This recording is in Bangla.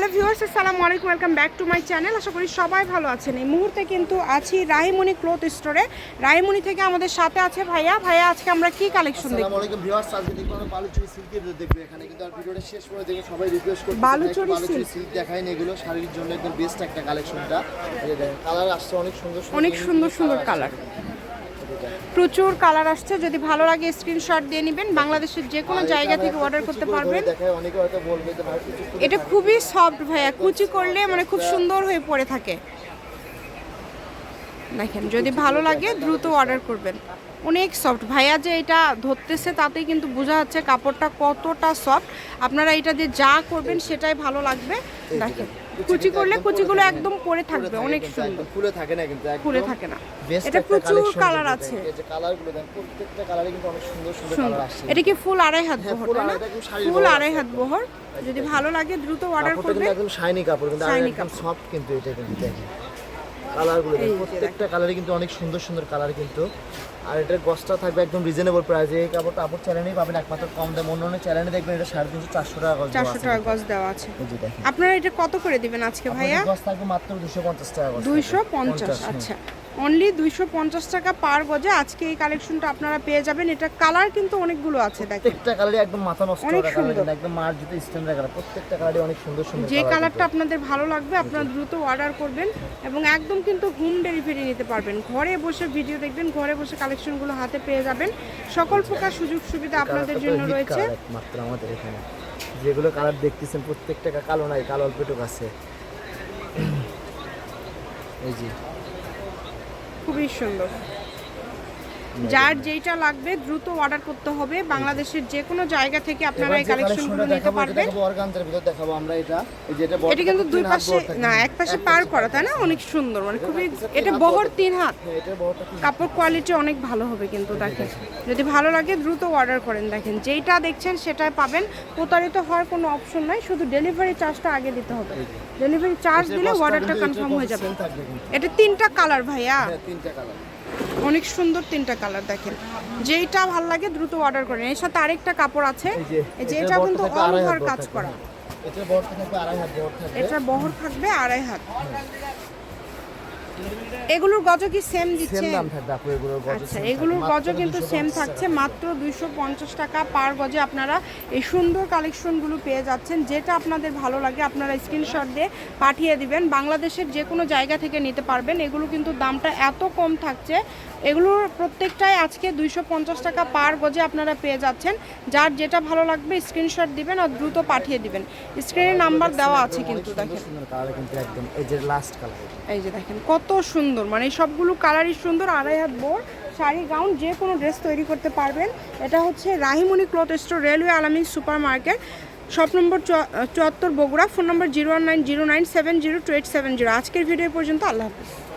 হ্যালো ভিউয়ার্স আসসালামু আলাইকুম welcome back to my channel আশা করি সবাই ভালো আছেন। এই মুহূর্তে কিন্তু আছি রাহিমণি ক্লথ স্টোরে। রাহিমণি থেকে আমাদের সাথে আছে ভাইয়া। ভাইয়া আজকে আমরা কি কালেকশন দেখব? আসসালামু আলাইকুম ভিউয়ার্স আজকে দেখব আমরা বালুচুরি সিল্কের দেখব। এখানে কিন্তু আর ভিডিওটা শেষ করে দেখে সবাই রিকোয়েস্ট করতে বালুচরী সিল্ক দেখাই না এগুলো শাড়ির জন্য একদম বেস্ট একটা কালেকশনটা এই দেখেন কালার আসছে অনেক সুন্দর অনেক সুন্দর সুন্দর কালার প্রচুর কালার আসছে। যদি ভালো লাগে স্ক্রিনশট দিয়ে নেবেন। বাংলাদেশের যে কোনো জায়গা থেকে অর্ডার করতে পারবেন। এটা খুবই সফট ভাইয়া। কুচি করলে মানে খুব সুন্দর হয়ে পড়ে থাকে। দেখেন যদি ভালো লাগে দ্রুত অর্ডার করবেন। অনেক সফট ভাইয়া যে এটা ধরতেছে তাতেই কিন্তু বোঝা যাচ্ছে কাপড়টা কতটা সফট আপনারা এটা দিয়ে যা করবেন সেটাই ভালো লাগবে। দেখেন। কুচি করলে কুচিগুলো একদম পরে থাকবে অনেক সুন্দর। ফুলে থাকে না কিন্তু একদম ফুলে থাকে না। এটা প্রচুর কালার আছে। এই যে কালারগুলো দেখেন প্রত্যেকটা কালারে কিন্তু অনেক সুন্দর সুন্দর কালার আসছে। এটা কি ফুল আড়াই হাত হ্যাঁ, বহর না? ফুল আড়াই হাত বহর। যদি ভালো লাগে দ্রুত অর্ডার করবে কিন্তু একদম শাইনি কাপড় কিন্তু একদম সফট কিন্তু এটা কিন্তু দেখেন। কালারগুলো প্রত্যেকটা কালারে কিন্তু অনেক সুন্দর সুন্দর কালার কিন্তু। আর এটার গসটা থাকবে একদম রিজনেবল প্রাইসে এই কাপড়টা আপর চ্যানেলেই পাবেন একমাত্র কম দাম। অন্য অন্য চ্যানেলে দেখবেন এটা সাড়ে তিনশো চারশো টাকা দেওয়া চারশো টাকা গজ দেওয়া আছে। আপনারা এটা কত করে দিবেন আজকে ভাইয়া? গস থাকবে মাত্র দুশো পঞ্চাশ টাকা দুইশো পঞ্চাশ। আচ্ছা। অনলি দুইশো পঞ্চাশ টাকা পার গজে আজকে এই কালেকশনটা আপনারা পেয়ে যাবেন। এটা কালার কিন্তু অনেকগুলো আছে প্রত্যেকটা কালারে একদম মাথা নষ্ট অনেক সুন্দর। একদম মার জুতো স্ট্যান্ডার্ড কালার প্রত্যেকটা কালারে অনেক সুন্দর সুন্দর যে কালারটা আপনাদের ভালো লাগবে আপনারা দ্রুত অর্ডার করবেন এবং একদম কিন্তু হোম ডেলিভারি নিতে পারবেন। ঘরে বসে ভিডিও দেখবেন ঘরে বসে কালেকশনগুলো হাতে পেয়ে যাবেন। সকল প্রকার সুযোগ সুবিধা আপনাদের জন্য রয়েছে। মাত্র আমাদের এখানে। যেগুলো কালার দেখতেছেন প্রত্যেকটা কালো নাই কালো অল্প একটু আছে। এই যে। খুবই সুন্দর। যার যেইটা লাগবে দ্রুত অর্ডার করতে হবে। বাংলাদেশের যে কোনো জায়গা থেকে আপনারা এই কালেকশনগুলো নিতে পারবেন। অর্গানজার ভিতর দেখাবো আমরা এটা। এই যে এটা এটা কিন্তু দুই পাশে না এক পাশে পার করা তাই না? অনেক সুন্দর মানে খুবই এটা বহর তিন হাত। কাপড় কোয়ালিটি অনেক ভালো হবে কিন্তু দেখেন। যদি ভালো লাগে দ্রুত অর্ডার করেন দেখেন। যেইটা দেখছেন সেটাই পাবেন। প্রতারিত হওয়ার কোনো অপশন নাই শুধু ডেলিভারি চার্জটা আগে দিতে হবে। ডেলিভারি চার্জ দিলে অর্ডারটা কনফার্ম হয়ে যাবে। এটা তিনটা কালার ভাইয়া। হ্যাঁ তিনটা কালার অনেক সুন্দর তিনটা কালার দেখেন। যেইটা ভালো লাগে দ্রুত অর্ডার করেন। এর সাথে আরেকটা কাপড় আছে। এই যে এই যে এটার এটা বড়টা কিন্তু অল ওভার কাজ করা। এটার বহর থাকবে আড়াই হাত। এগুলোর গজ কি সেম সেম দাম থাকবে আপু এগুলোর গজ আচ্ছা এগুলোর গজও কিন্তু সেম থাকছে মাত্র দুইশো পঞ্চাশ টাকা পার গজে আপনারা এই সুন্দর কালেকশনগুলো পেয়ে যাচ্ছেন। যেটা আপনাদের ভালো লাগে আপনারা স্ক্রিনশট দিয়ে পাঠিয়ে দিবেন। বাংলাদেশের যে কোনো জায়গা থেকে নিতে পারবেন। এগুলো কিন্তু দামটা এত কম থাকছে। এগুলোর প্রত্যেকটাই আজকে দুইশো পঞ্চাশ টাকা পার গজে আপনারা পেয়ে যাচ্ছেন। যার যেটা ভালো লাগবে স্ক্রিনশট দিবেন আর দ্রুত পাঠিয়ে দিবেন। স্ক্রিনে নাম্বার দেওয়া আছে কিন্তু দেখেন। সুন্দর কালার কিন্তু একদম এই যে লাস্ট কালার এই যে দেখেন কত সুন্দর মানে সবগুলো কালারই সুন্দর, আড়াই হাত বোর শাড়ি, গাউন, যে কোনো ড্রেস তৈরি করতে পারবেন। এটা হচ্ছে Rahimoni cloth store, railway Alamin super market shop number চুয়াত্তর Bogura, phone number zero one nine zero nine seven zero two eight seven zero. আজকের ভিডিও পর্যন্ত আল্লাহ হাফিজ।